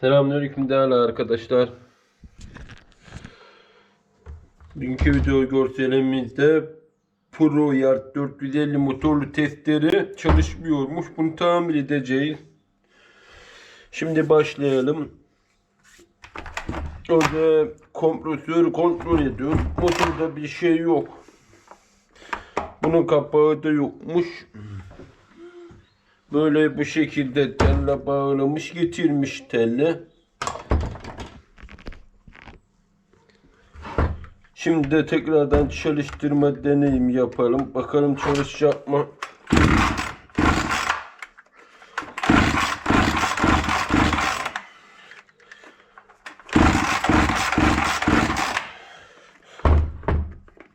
Selamünaleyküm değerli arkadaşlar. Dünkü video görselimizde Pro Yard 450 motorlu testleri çalışmıyormuş. Bunu tamir edeceğiz. Şimdi başlayalım. Orada kompresörü kontrol ediyor. Motorda bir şey yok. Bunun kapağı da yokmuş. Böyle bu şekilde telle bağlamış getirmiş telle. Şimdi de tekrardan çalıştırma deneyim yapalım. Bakalım çalışacak mı?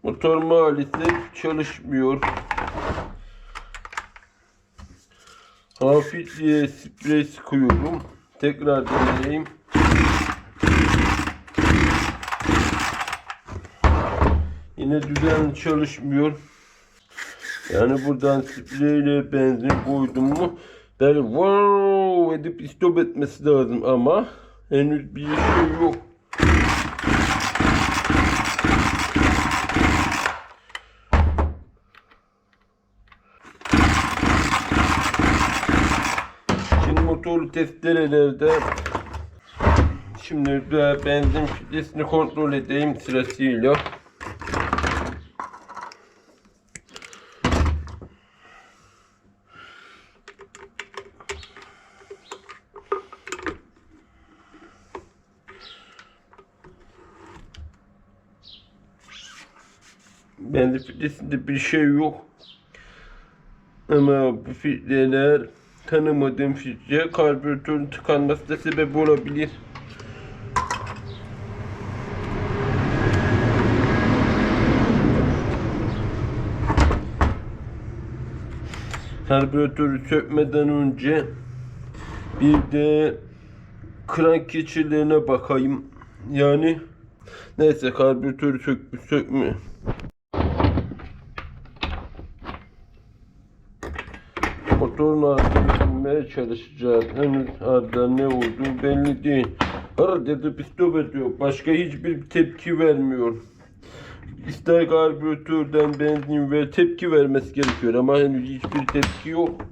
Motor maalesef çalışmıyor. Hafifçe sprey sıkıyorum. Tekrar deneyeyim. Yine düzenli çalışmıyor. Yani buradan spreyle benzin koydum mu böyle wow edip stop etmesi lazım ama henüz bir şey yok. Şimdi testerelerde şimdi de benzin filtresini kontrol edeyim sırasıyla. Benzin filtresinde bir şey yok. Ama bu filtreler tanımadığım filtre karbüratörün tıkanması da sebep olabilir. Karbüratörü sökmeden önce bir de krank geçirlerine bakayım. Yani neyse karbüratörü sök sökme. Ardını bulmaya çalışacağız. Henüz arda ne olduğu belli değil. Hır dedi pistop ediyor. Başka hiçbir tepki vermiyor. İster karbüratörden benzin ve tepki vermesi gerekiyor ama henüz hiçbir tepki yok.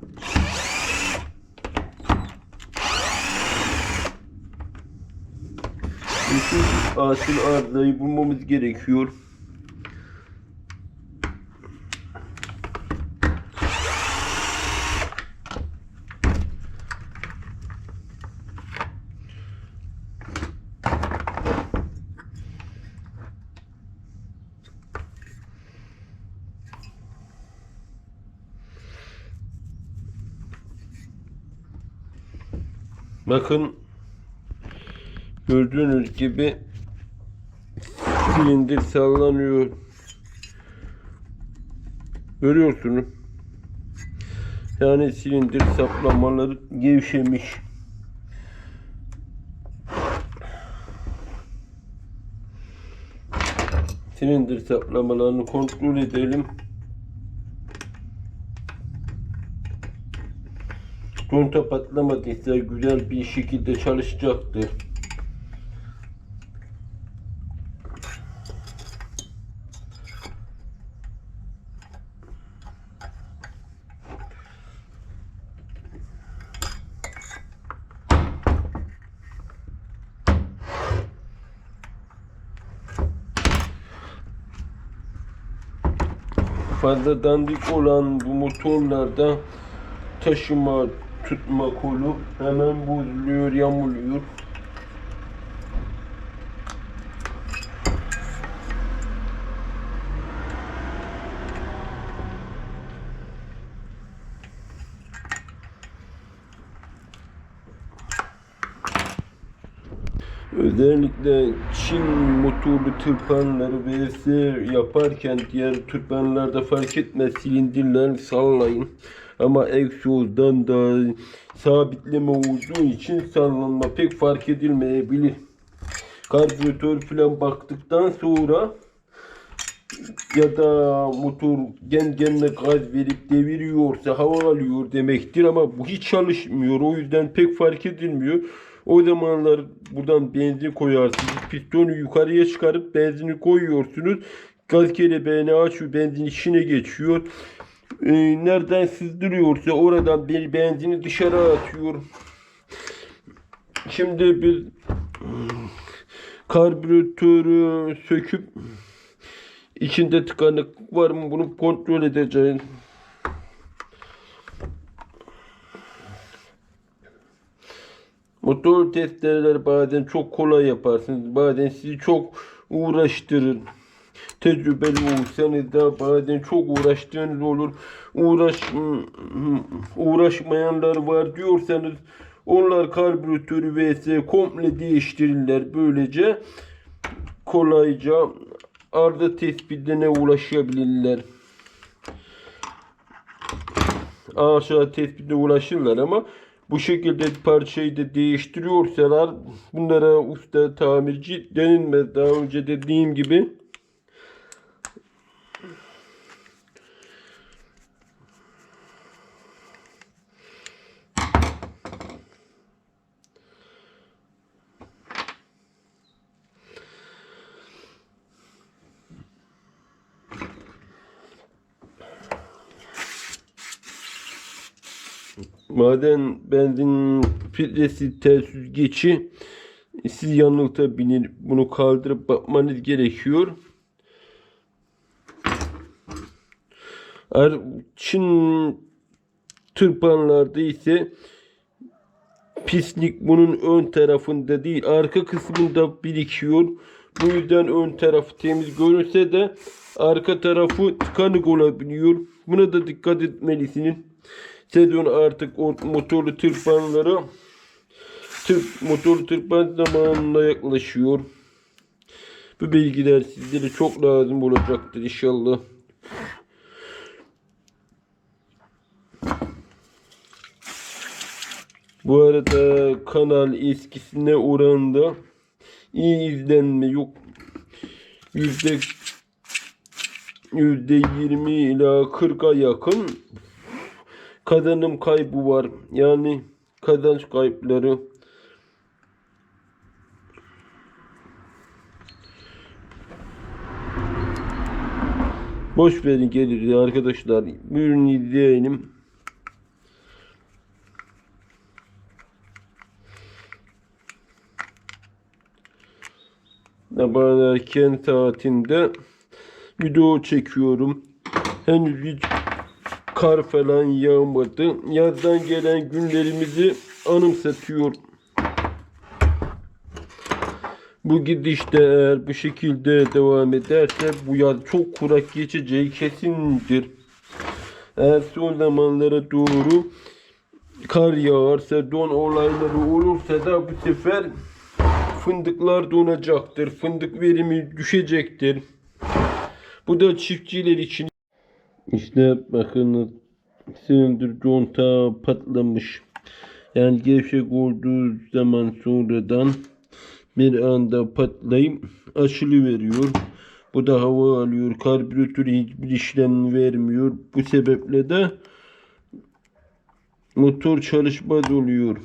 Asıl arızayı bulmamız gerekiyor. Bakın gördüğünüz gibi silindir sallanıyor. Görüyorsunuz. Yani silindir saplamaları gevşemiş. Silindir saplamalarını kontrol edelim. Conta patlamadıysa güzel bir şekilde çalışacaktır. Fazla dandik olan bu motorlarda taşıma tutma kolu hemen bozuluyor, yamuluyor. Özellikle Çin motorlu tırpanları vs yaparken diğer tırpanlarda fark etmez silindirler sallayın. Ama egzozdan da sabitleme olduğu için sallanma pek fark edilmeyebilir. Karbüratör falan baktıktan sonra ya da motor gen genle gaz verip deviriyorsa hava alıyor demektir ama bu hiç çalışmıyor. O yüzden pek fark edilmiyor. O zamanlar buradan benzin koyarsınız. Pistonu yukarıya çıkarıp benzini koyuyorsunuz. Gaz kelebeğini açıyor. Benzin içine geçiyor. Ee, nereden sızdırıyorsa oradan bir benzini dışarı atıyor. Şimdi biz karbüratörü söküp içinde tıkanıklık var mı bunu kontrol edeceğiz. Motor testereler bazen çok kolay yaparsınız. Bazen sizi çok uğraştırır. Tecrübeli olsanız da bazen çok uğraştığınız olur. Uğraş uğraşmayanlar var diyorsanız onlar karbüratörü vs komple değiştirirler. Böylece kolayca arıza tespitine ulaşabilirler. Aşağı tespitine ulaşırlar ama bu şekilde parçayı da değiştiriyorsalar bunlara usta tamirci denilmez. Daha önce dediğim gibi Maden benzin filtresi tel süzgeci siz yanıltabilir. Bunu kaldırıp bakmanız gerekiyor. Çin tırpanlarda ise pislik bunun ön tarafında değil arka kısmında birikiyor. Bu yüzden ön tarafı temiz görünse de arka tarafı tıkanık olabiliyor. Buna da dikkat etmelisiniz. Sedon artık o motorlu tırpanları tır, motorlu tırpan zamanına yaklaşıyor. Bu bilgiler sizlere çok lazım olacaktır inşallah. Bu arada kanal eskisine oranında iyi izlenme yok. Yüzde yüzde yirmi ila 40'a yakın kazanım kaybı var. Yani kazanç kayıpları. Boş verin gelir arkadaşlar. Buyurun izleyelim. Sabah erken saatinde video çekiyorum. Henüz hiç kar falan yağmadı. Yazdan gelen günlerimizi anımsatıyor. Bu gidişte eğer bu şekilde devam ederse bu yaz çok kurak geçeceği kesindir. Eğer son zamanlara doğru kar yağarsa, don olayları olursa da bu sefer fındıklar donacaktır. Fındık verimi düşecektir. Bu da çiftçiler için işte bakın silindir conta patlamış. Yani gevşek olduğu zaman sonradan bir anda patlayıp açılı veriyor. Bu da hava alıyor. Karbüratör hiçbir işlem vermiyor. Bu sebeple de motor çalışmaz oluyor.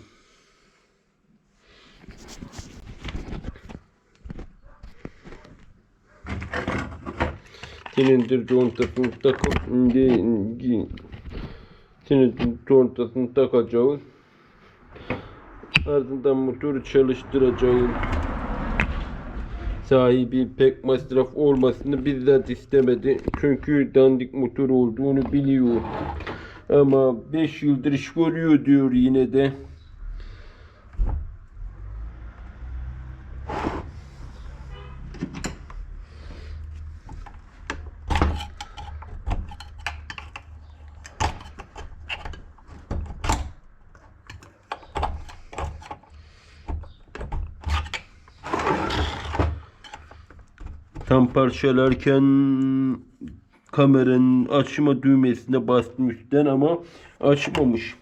Silindir contasını takıp silindir contasını takacağız. Ardından motoru çalıştıracağız. Sahibi pek masraf olmasını bizzat istemedi. Çünkü dandik motor olduğunu biliyor. Ama 5 yıldır iş görüyor diyor yine de. Tam parçalarken kameranın açma düğmesine bastım üstten ama açmamış.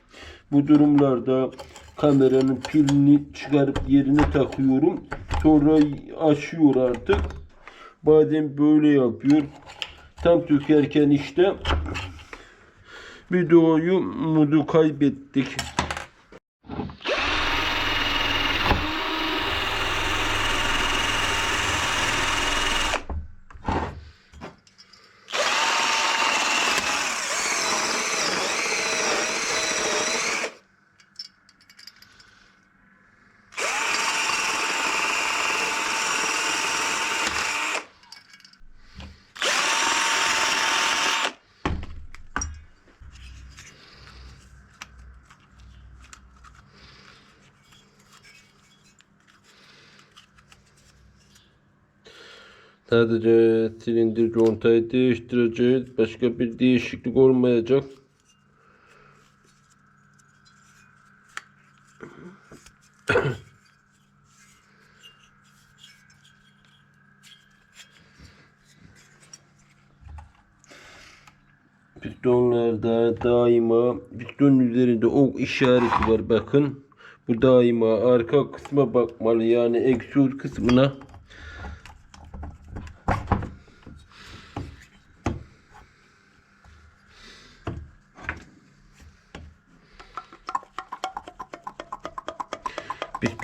Bu durumlarda kameranın pilini çıkarıp yerine takıyorum. Sonra açıyor artık. Bazen böyle yapıyor. Tam tökerken işte videoyu modu kaybettik. Sadece silindir contayı değiştireceğiz. Başka bir değişiklik olmayacak. Pistonlarda daima piston üzerinde ok işareti var bakın. Bu daima arka kısma bakmalı yani egzoz kısmına.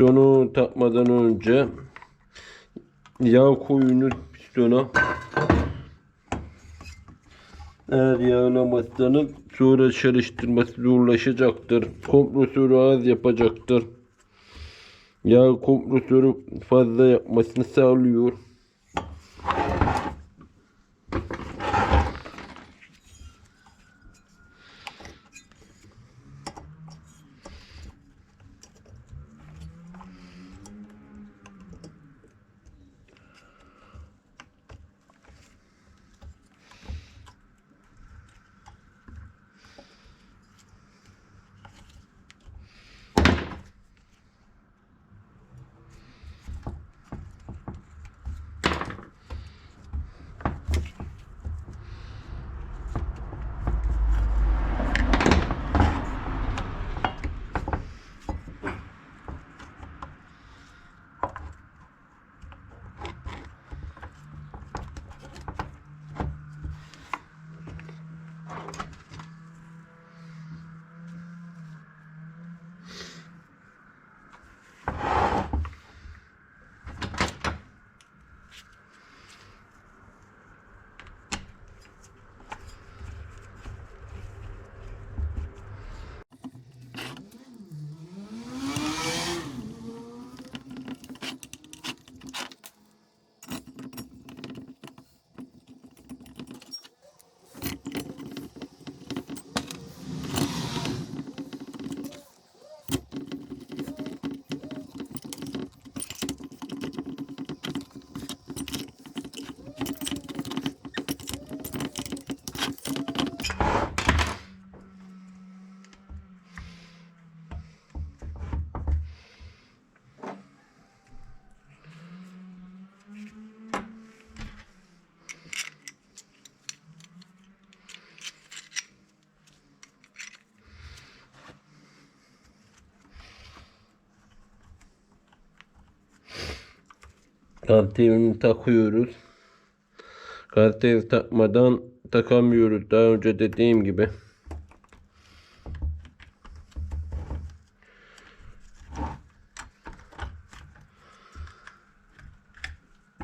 Pistonu takmadan önce yağ koyunuz pistona. Eğer yağlamazsanız sonra çalıştırması zorlaşacaktır. Kompresörü az yapacaktır. Yağ kompresörü fazla yapmasını sağlıyor. Kartelini takıyoruz. Kartel takmadan takamıyoruz. Daha önce dediğim gibi.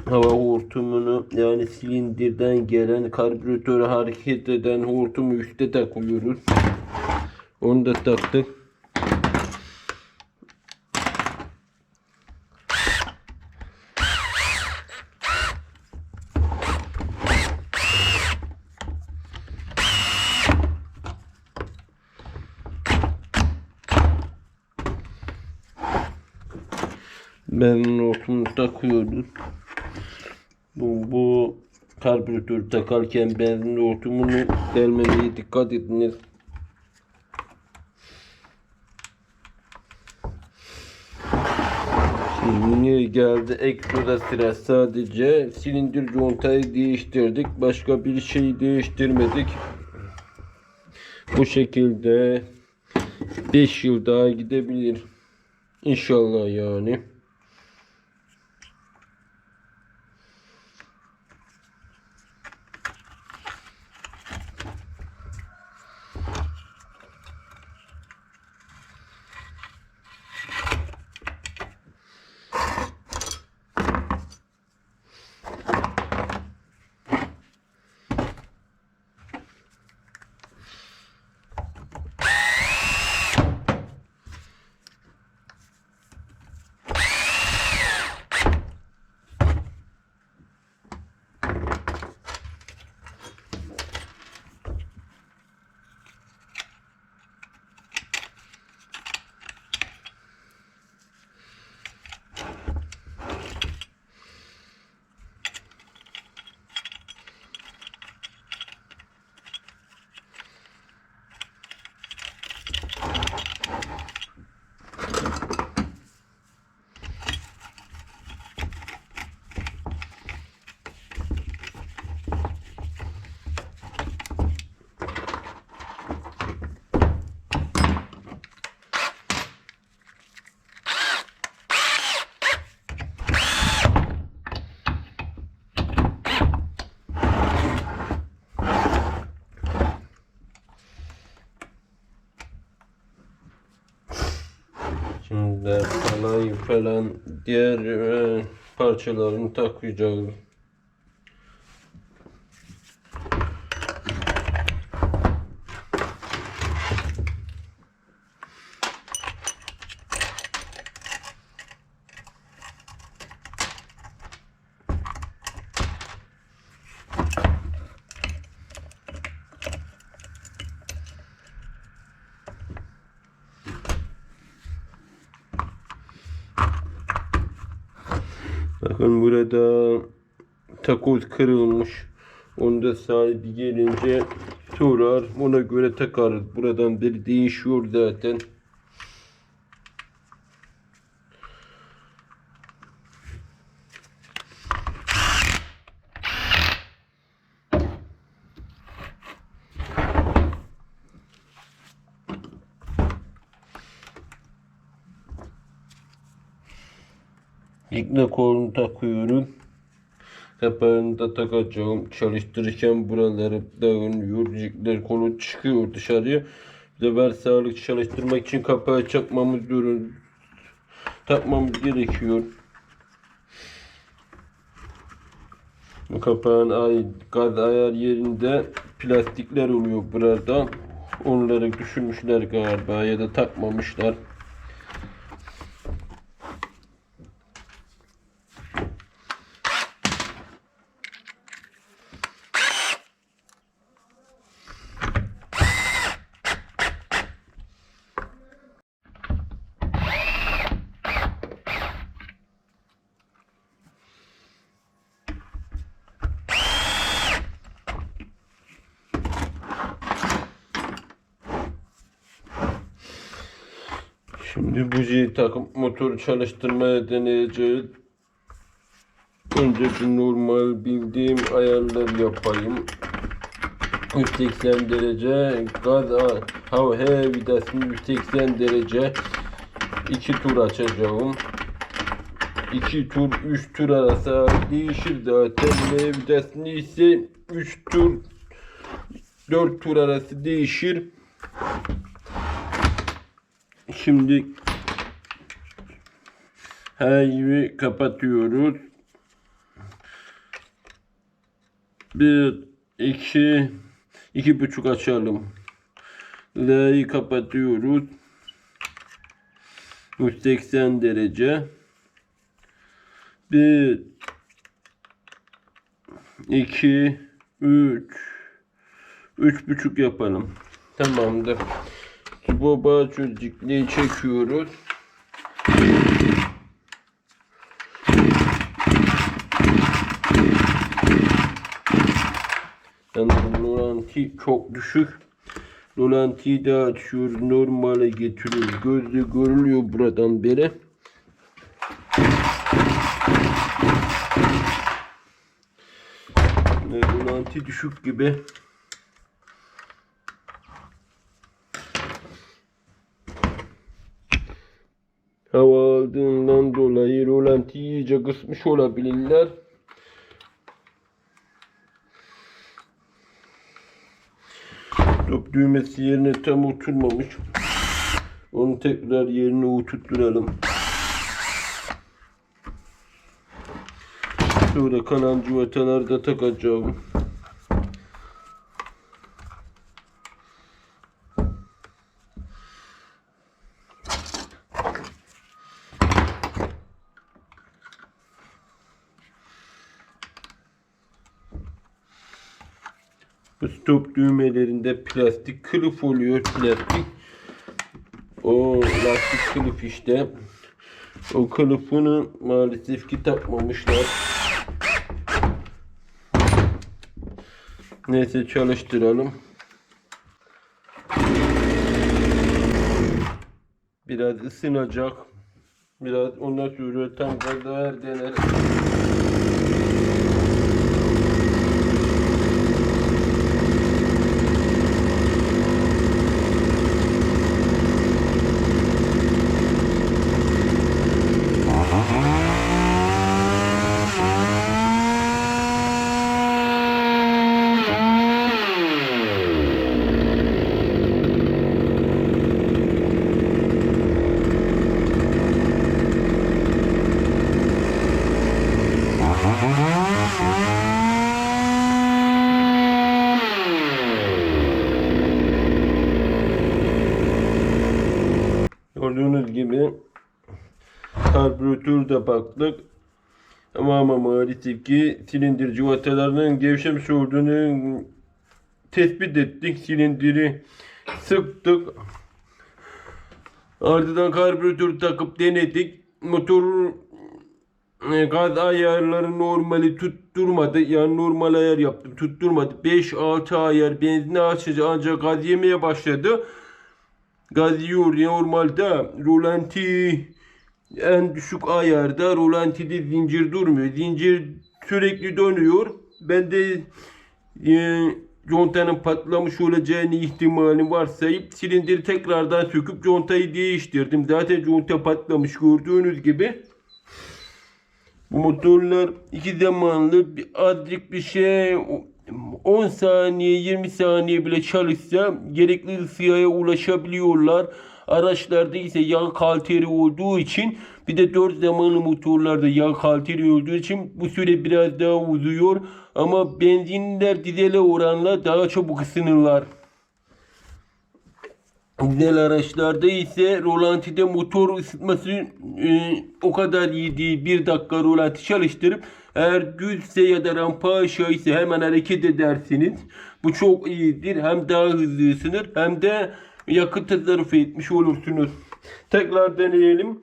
Hava hortumunu yani silindirden gelen karbüratörü hareket eden hortumu üstte takıyoruz. Onu da taktık. Ben hortumunu takıyoruz. Bu, bu karbüratör takarken benzin hortumunu delmemeye dikkat ediniz. Şimdi geldi egzoza sıra sadece silindir contayı değiştirdik. Başka bir şey değiştirmedik. Bu şekilde 5 yıl daha gidebilir. İnşallah yani. Şimdi palayı falan diğer e, parçalarını takacağız. Bakın burada takoz kırılmış. Onu da sahibi gelince sorar. Ona göre takarız. Buradan beri değişiyor zaten. İkna kolunu takıyorum. Kapağını da takacağım. Çalıştırırken buraları dağınıyor. Yükler kolu çıkıyor dışarıya. Bir de ver sağlık çalıştırmak için kapağı çakmamız durun. Takmamız gerekiyor. Bu kapağın ay, gaz ayar yerinde plastikler oluyor burada. Onları düşürmüşler galiba ya da takmamışlar. Şimdi bujiyi takıp motoru çalıştırmaya deneyeceğiz. Önce bir normal bildiğim ayarlar yapayım. 180 derece gaz a- hava H vidasını 180 derece 2 tur açacağım. 2 tur 3 tur arası değişir zaten H vidasını ise 3 tur 4 tur arası değişir. Şimdi H'yi kapatıyoruz. Bir, iki, iki buçuk açalım. L'yi kapatıyoruz. 180 derece. Bir, iki, üç, üç buçuk yapalım. Tamamdır. Baba çocukluğu çekiyoruz. Yalnız rolanti çok düşük. Rolantiyi de açıyoruz. Normale getiriyoruz. Gözle görülüyor buradan beri. Rolanti düşük gibi. Hava aldığından dolayı rolanti iyice kısmış olabilirler. Top düğmesi yerine tam oturmamış. Onu tekrar yerine oturtturalım. Sonra kalan cıvataları da takacağım. Bu stop düğmelerinde plastik kılıf oluyor. Plastik. O lastik kılıf işte. O kılıfını maalesef ki takmamışlar. Neyse çalıştıralım. Biraz ısınacak. Biraz ondan sonra tam kadar dener. Ama ama maalesef ki silindir cıvatalarının gevşemiş olduğunu tespit ettik. Silindiri sıktık. Ardından karbüratör takıp denedik. Motor e, gaz ayarları normali tutturmadı. Yani normal ayar yaptım tutturmadı. 5-6 ayar benzini açınca ancak gaz yemeye başladı. Gaz yiyor normalde rolanti en düşük ayarda rolantide zincir durmuyor. Zincir sürekli dönüyor. Ben de e, contanın patlamış olacağını ihtimali varsayıp silindiri tekrardan söküp contayı değiştirdim. Zaten conta patlamış gördüğünüz gibi. Bu motorlar iki zamanlı bir azıcık bir şey 10 saniye 20 saniye bile çalışsa gerekli ısıya ulaşabiliyorlar. Araçlarda ise yağ kaliteli olduğu için bir de 4 zamanlı motorlarda yağ kaliteli olduğu için bu süre biraz daha uzuyor. Ama benzinler dizele oranla daha çabuk ısınırlar. Dizel araçlarda ise rolantide motor ısıtması e, o kadar iyi değil. Bir dakika rolanti çalıştırıp eğer düzse ya da rampa aşağı ise hemen hareket edersiniz. Bu çok iyidir. Hem daha hızlı ısınır hem de yakıt tasarrufu etmiş olursunuz. Tekrar deneyelim.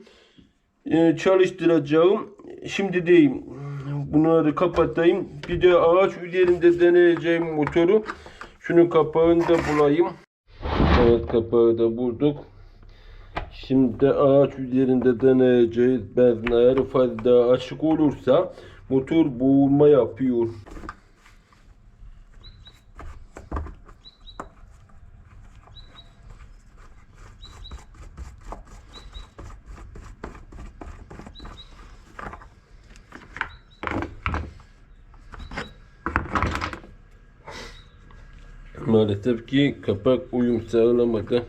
E, çalıştıracağım. Şimdi deyim. Bunları kapatayım. Bir de ağaç üzerinde deneyeceğim motoru. Şunun kapağını da bulayım. Evet kapağı da bulduk. Şimdi ağaç üzerinde deneyeceğiz. Benzin ayarı fazla açık olursa motor boğulma yapıyor. Maalesef ki kapak uyum sağlamadı.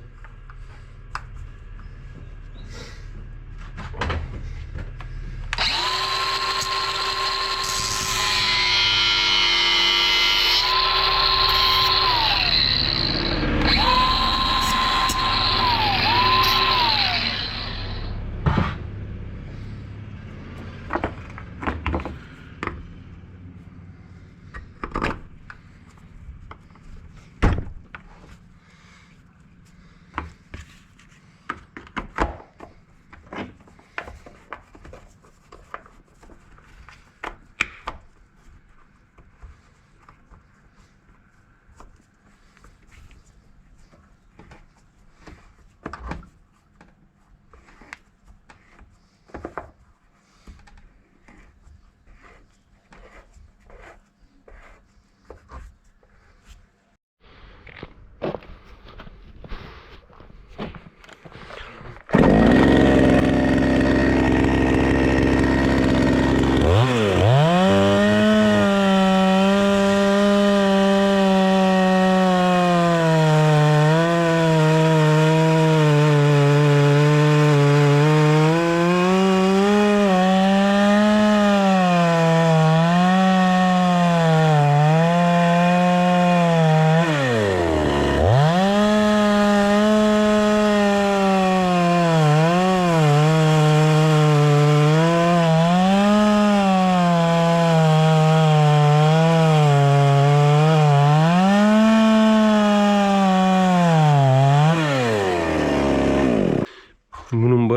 Bunun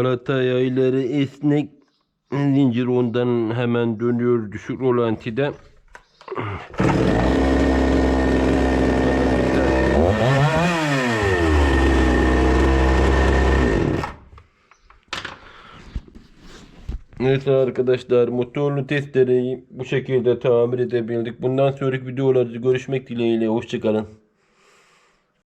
yayları esnek zincir ondan hemen dönüyor düşük rolantide. Evet arkadaşlar motorlu testereyi bu şekilde tamir edebildik. Bundan sonraki videolarda görüşmek dileğiyle. Hoşçakalın.